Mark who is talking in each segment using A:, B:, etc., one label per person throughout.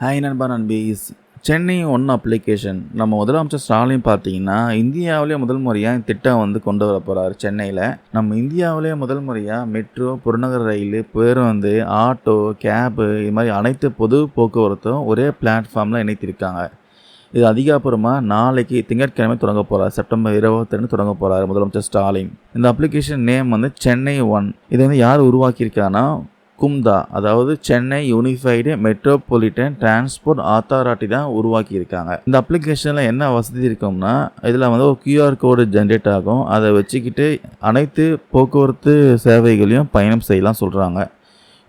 A: Hi நண்பா நண்பீஸ் Chennai one application நம்ம முதலமைச்சர் ஸ்டாலின் பார்த்தீங்கன்னா இந்தியாவிலே முதல் முறையாக திட்டம் வந்து கொண்டு வர போகிறாரு சென்னையில். நம்ம இந்தியாவிலே முதல் முறையாக மெட்ரோ புறநகர் ரயில் பேருந்து ஆட்டோ கேபு இது மாதிரி அனைத்து பொது போக்குவரத்தும் ஒரே பிளாட்ஃபார்மில் இணைத்திருக்காங்க. இது அதிகாரப்பூர்வமாக நாளைக்கு திங்கட்கிழமை தொடங்க போகிறார் செப்டம்பர் இருபத்தி தொடங்க போகிறார் முதலமைச்சர் ஸ்டாலின். இந்த அப்ளிகேஷன் நேம் வந்து சென்னை ஒன் இதை வந்து யார் உருவாக்கியிருக்காங்கன்னா கும்தா அதாவது Chennai unified metropolitan transport authority தான் உருவாக்கியிருக்காங்க. இந்த அப்ளிகேஷனில் என்ன வசதி இருக்கும்னா இதில் வந்து ஒரு கியூஆர் கோடு ஜென்ரேட் ஆகும். அதை வச்சுக்கிட்டு அனைத்து போக்குவரத்து சேவைகளையும் பயணம் செய்யலாம் சொல்கிறாங்க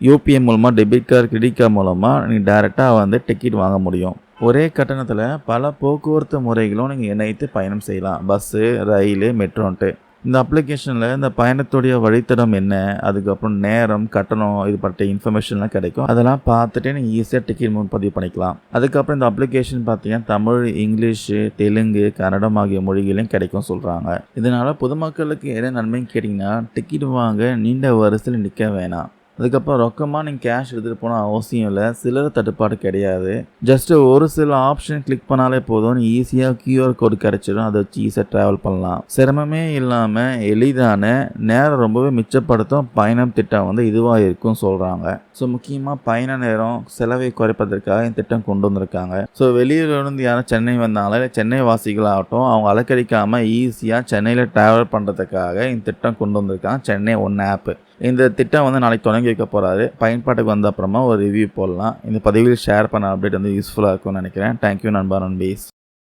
A: யூபிஐ மூலமாக டெபிட் கார்டு கிரெடிட் கார்டு மூலமாக நீங்கள் டேரெக்டாக வந்து டிக்கெட் வாங்க முடியும். ஒரே கட்டணத்தில் பல போக்குவரத்து முறைகளும் நீங்கள் இணைத்து பயணம் செய்யலாம். பஸ்ஸு ரயில் மெட்ரோன்ட்டு. இந்த அப்ளிகேஷனில் இந்த பயணத்துடைய வழித்தடம் என்ன அதுக்கப்புறம் நேரம் கட்டணம் இது பட்ட இன்ஃபர்மேஷன்லாம் கிடைக்கும். அதெல்லாம் பார்த்துட்டு நீங்கள் ஈஸியாக டிக்கெட் முன்பதிவு பண்ணிக்கலாம். அதுக்கப்புறம் இந்த அப்ளிகேஷன் பார்த்தீங்கன்னா தமிழ் இங்கிலீஷு தெலுங்கு கன்னடம் ஆகிய மொழிகளையும் கிடைக்கும் சொல்கிறாங்க இதனால் பொதுமக்களுக்கு என்ன நன்மைன்னு கேட்டிங்கன்னா டிக்கெட் வாங்க நீண்ட வரிசையில் நிற்க வேணாம். அதுக்கப்புறம் ரொக்கமாக நீங்கள் கேஷ் எடுத்துகிட்டு போன அவசியம் இல்லை. சிலர் தட்டுப்பாடு கிடையாது. ஜஸ்ட்டு ஒரு சில ஆப்ஷன் கிளிக் பண்ணாலே போதும். நீ ஈஸியாக கியூஆர் கோடு கிடச்சிடும். அதை வச்சு ஈஸியாக ட்ராவல் பண்ணலாம். சிரமமே இல்லாமல் எளிதான நேரம் ரொம்பவே மிச்சப்படுத்தும் பயணம் திட்டம் வந்து இதுவாக இருக்கும்னு சொல்கிறாங்க ஸோ முக்கியமாக பயண நேரம் செலவை குறைப்பதற்காக இந்த திட்டம் கொண்டு வந்திருக்காங்க. ஸோ வெளியில் இருந்து யாரும் சென்னை வந்தாலும் இல்லை சென்னை வாசிகளாகட்டும் அவங்க அலக்கடிக்காமல் ஈஸியாக சென்னையில் ட்ராவல் பண்ணுறதுக்காக இந்த திட்டம் கொண்டு வந்திருக்காங்க. சென்னை ஒன் ஆப்பு இந்த திட்டம் வந்து நாளைக்கு தொடங்கி வைக்க போகிறாரு பயன்பாட்டுக்கு வந்த அப்புறமா ஒரு ரிவ்யூ போடலாம். இந்த பதிவில் ஷேர் பண்ண அப்டேட் வந்து யூஸ்ஃபுல்லாக இருக்கும்னு நினைக்கிறேன். தேங்க்யூ நண்பா நண்பீஸ்.